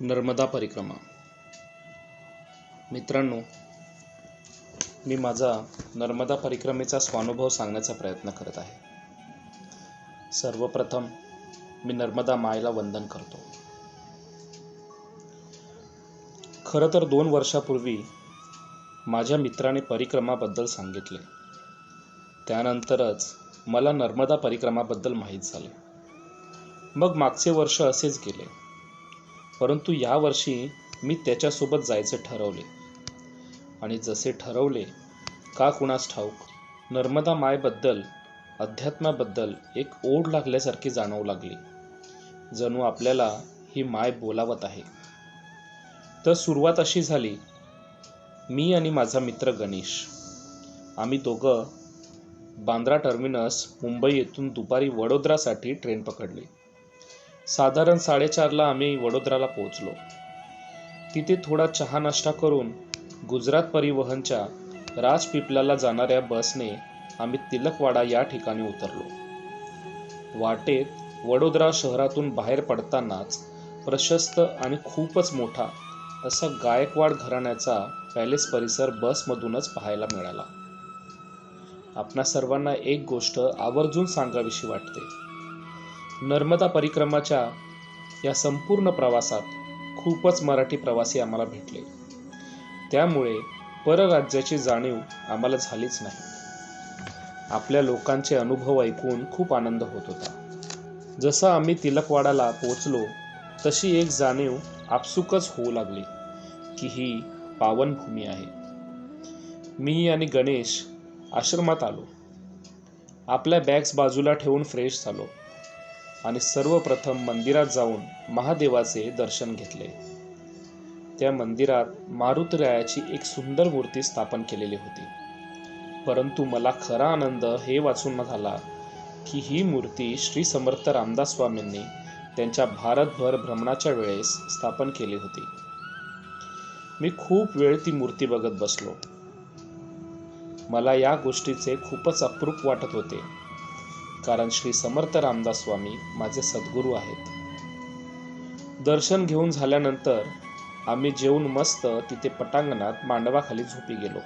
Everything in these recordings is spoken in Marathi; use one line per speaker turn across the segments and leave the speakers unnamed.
नर्मदा परिक्रमा. मित्रांनो मी माझा नर्मदा परिक्रमेचा स्वानुभव सांगण्याचा प्रयत्न करत आहे. सर्वप्रथम मी नर्मदा मायला वंदन करतो. खरं तर दोन वर्षापूर्वी माझ्या मित्राने परिक्रमाबद्दल सांगितले. त्यानंतरच मला नर्मदा परिक्रमाबद्दल माहीत झाले. मग मागचे वर्ष असेच गेले. परंतु यावर्षी मी त्याच्यासोबत जायचे ठरवले. आणि जसे ठरवले का कुणास ठाऊक नर्मदा मायबद्दल अध्यात्माबद्दल एक ओढ लागल्यासारखी जाणवू लागली. जणू आपल्याला ही माय बोलावत आहे. तर सुरुवात अशी झाली मी आणि माझा मित्र गणेश. आम्ही दोघं बांद्रा टर्मिनस मुंबई येथून दुपारी वडोदरासाठी ट्रेन पकडली. साधारण साडेचारला आम्ही वडोदराला पोहोचलो. तिथे थोडा चहा नाश्ता करून गुजरात परिवहनच्या राजपिपलाला जाणाऱ्या बसने आम्ही तिलकवाडा या ठिकाणी उतरलो. वाटेत वडोदरा शहरातून बाहेर पडतानाच प्रशस्त आणि खूपच मोठा असा गायकवाड घराण्याचा पॅलेस परिसर बसमधूनच पाहायला मिळाला. आपणा सर्वांना एक गोष्ट आवर्जून सांगावीशी वाटते. नर्मदा परिक्रमाच्या या संपूर्ण प्रवासात खूपच मराठी प्रवासी आम्हाला भेटले. त्यामुळे परराज्याची जाणीव आम्हाला झालीच नाही. आपल्या लोकांचे अनुभव ऐकून खूप आनंद होत होता. जसं आम्ही तिलकवाडाला पोचलो तशी एक जाणीव आपसुकच होऊ लागली की ही पावनभूमी आहे. मी आणि गणेश आश्रमात आलो. आपल्या बॅग्स बाजूला ठेवून फ्रेश झालो. आणि सर्वप्रथम मंदिरात जाऊन महादेवाचे दर्शन घेतले. त्या मंदिरात मारुतरायाची एक सुंदर मूर्ती स्थापन केलेली होती. परंतु मला खरा आनंद हे वाचून झाला की ही मूर्ती श्री समर्थ रामदास स्वामींनी त्यांच्या भारतभर भ्रमणाच्या वेळेस स्थापन केली होती. मी खूप वेळ ती मूर्ती बघत बसलो. मला या गोष्टीचे खूपच अप्रूप वाटत होते. कारण श्री समर्थ रामदास स्वामी माझे सद्गुरू आहेत. दर्शन घेऊन झाल्यानंतर आम्ही जेवून मस्त तिथे पटांगणात मांडवाखाली झोपी गेलो.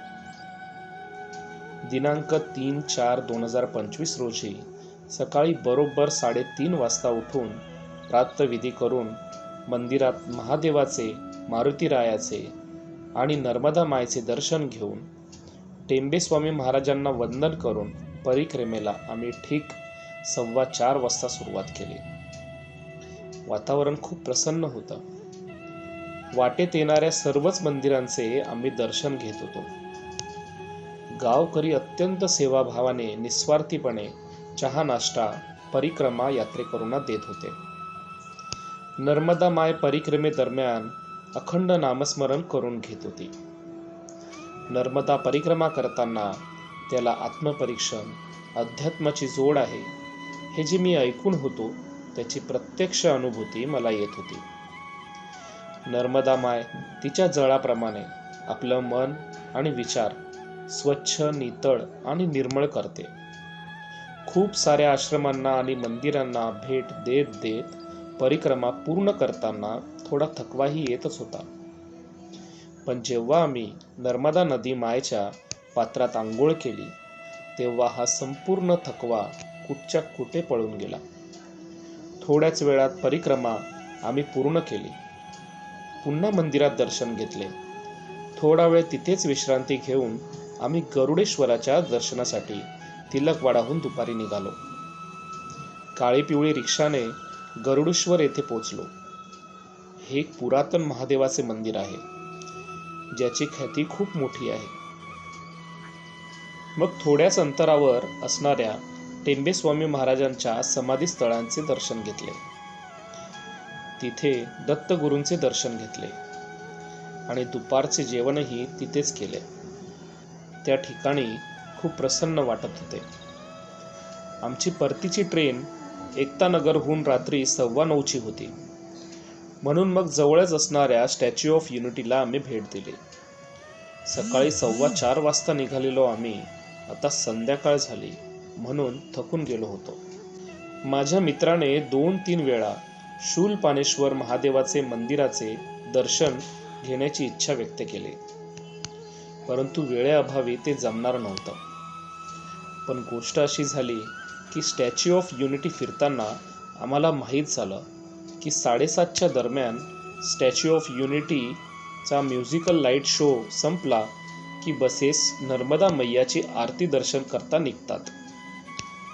दिनांक तीन चार दोन हजार पंचवीस रोजी सकाळी बरोबर साडेतीन वाजता उठून प्रातविधी करून मंदिरात महादेवाचे मारुतीरायाचे आणि नर्मदा मायचे दर्शन घेऊन टेंबेस्वामी महाराजांना वंदन करून परिक्रमेला आम्ही ठीक सव्वा चार वाजता सुरुवात केली. वातावरण खूप प्रसन्न होतं. वाटेत येणाऱ्या सर्वच मंदिरांचे आम्ही दर्शन घेत होतो. गावकरी अत्यंत सेवाभावाने निस्वार्थीपणे चहा नाश्ता परिक्रमा यात्रेकरूंना देत होते. नर्मदा माय परिक्रमेदरम्यान अखंड नामस्मरण करून घेत होती. नर्मदा परिक्रमा करताना त्याला आत्मपरीक्षण अध्यात्माची जोड आहे. हे जे मी ऐकून होतो त्याची प्रत्यक्ष अनुभूती मला येत होती. नर्मदा माय तिच्या जळाप्रमाणे आपलं मन आणि विचार स्वच्छ नितळ आणि निर्मळ करते. खूप साऱ्या आश्रमांना आणि मंदिरांना भेट देत देत परिक्रमा पूर्ण करताना थोडा थकवाही येतच होता. पण जेव्हा आम्ही नर्मदा नदी मायच्या पात्रात आंघोळ केली तेव्हा हा संपूर्ण थकवा कुठच्या कुठे पळून गेला. थोड्याच वेळात परिक्रमा आम्ही पूर्ण केली. पुन्हा मंदिरात दर्शन घेतले. थोडा वेळ तिथेच विश्रांती घेऊन आम्ही गरुडेश्वराच्या दर्शनासाठी तिलकवाडाहून दुपारी निघालो. काळी पिवळी रिक्षाने गरुडेश्वर येथे पोचलो हे एक पुरातन महादेवाचे मंदिर आहे. ज्याची ख्याती खूप मोठी आहे. मग थोड्याच अंतरावर असणाऱ्या टेंबेस्वामी महाराजांच्या समाधीस्थळांचे दर्शन घेतले. तिथे दत्तगुरूंचे दर्शन घेतले आणि दुपारचे जेवणही तिथेच केले. त्या ठिकाणी खूप प्रसन्न वाटत होते. आमची परतीची ट्रेन एकतानगरहून रात्री सव्वा नऊची होती. म्हणून मग जवळच असणाऱ्या स्टॅच्यू ऑफ युनिटीला आम्ही भेट दिली. सकाळी सव्वा चार वाजता निघालेलो आम्ही. आता संध्याकाळ झाली. म्हणून थकून गेलो होतो. माझ्या मित्राने दोन तीन वेळा शूलपानेश्वर महादेवाचे मंदिराचे दर्शन घेण्याची इच्छा व्यक्त केली. परंतु वेळेअभावी ते जमणार नव्हतं. पण गोष्ट अशी झाली की स्टॅच्यू ऑफ युनिटी फिरताना आम्हाला माहीत झालं की साडेसातच्या दरम्यान स्टॅच्यू ऑफ युनिटीचा म्युझिकल लाइट शो संपला की बसेस नर्मदा मैयाची आरती दर्शन करता निघतात.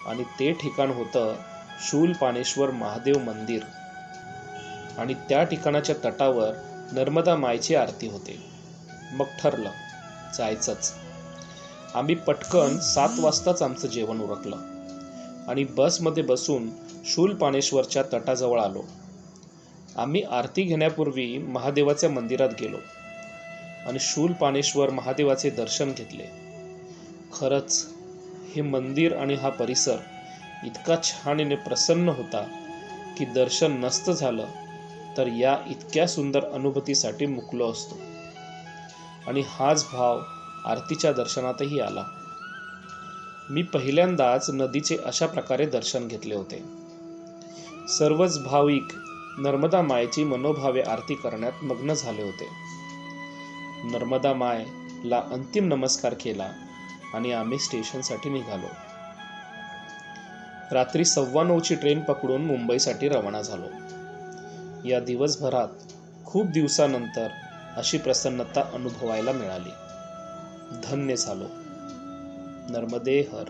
आणि ते ठिकाण होतं शूलपानेश्वर महादेव मंदिर. आणि त्या ठिकाणाच्या तटावर नर्मदा मायची आरती होते. मग ठरलं जायचंच. आम्ही पटकन सात वाजताच आमचं जेवण उरकलं. आणि बसमध्ये बसून शूलपानेश्वरच्या तटाजवळ आलो. आम्ही आरती घेण्यापूर्वी महादेवाच्या मंदिरात गेलो आणि शूलपानेश्वर महादेवाचे दर्शन घेतले. खरंच हे मंदिर आणि हा परिसर इतका छानने प्रसन्न होता की दर्शन नसतं झालं तर या इतक्या सुंदर अनुभूतीसाठी मुकलो असतो. आणि हाच भाव आरतीच्या दर्शनातही आला. मी पहिल्यांदाच नदीचे अशा प्रकारे दर्शन घेतले होते. सर्वच भाविक नर्मदा मायेची मनोभावे आरती करण्यात मग्न झाले होते. नर्मदा मायला अंतिम नमस्कार केला आणि आम्ही स्टेशनसाठी निघालो. रात्री सव्वा नऊची ट्रेन पकडून मुंबईसाठी रवाना झालो. या दिवसभरात खूप दिवसानंतर अशी प्रसन्नता अनुभवायला मिळाली. धन्य झालो. नर्मदे हर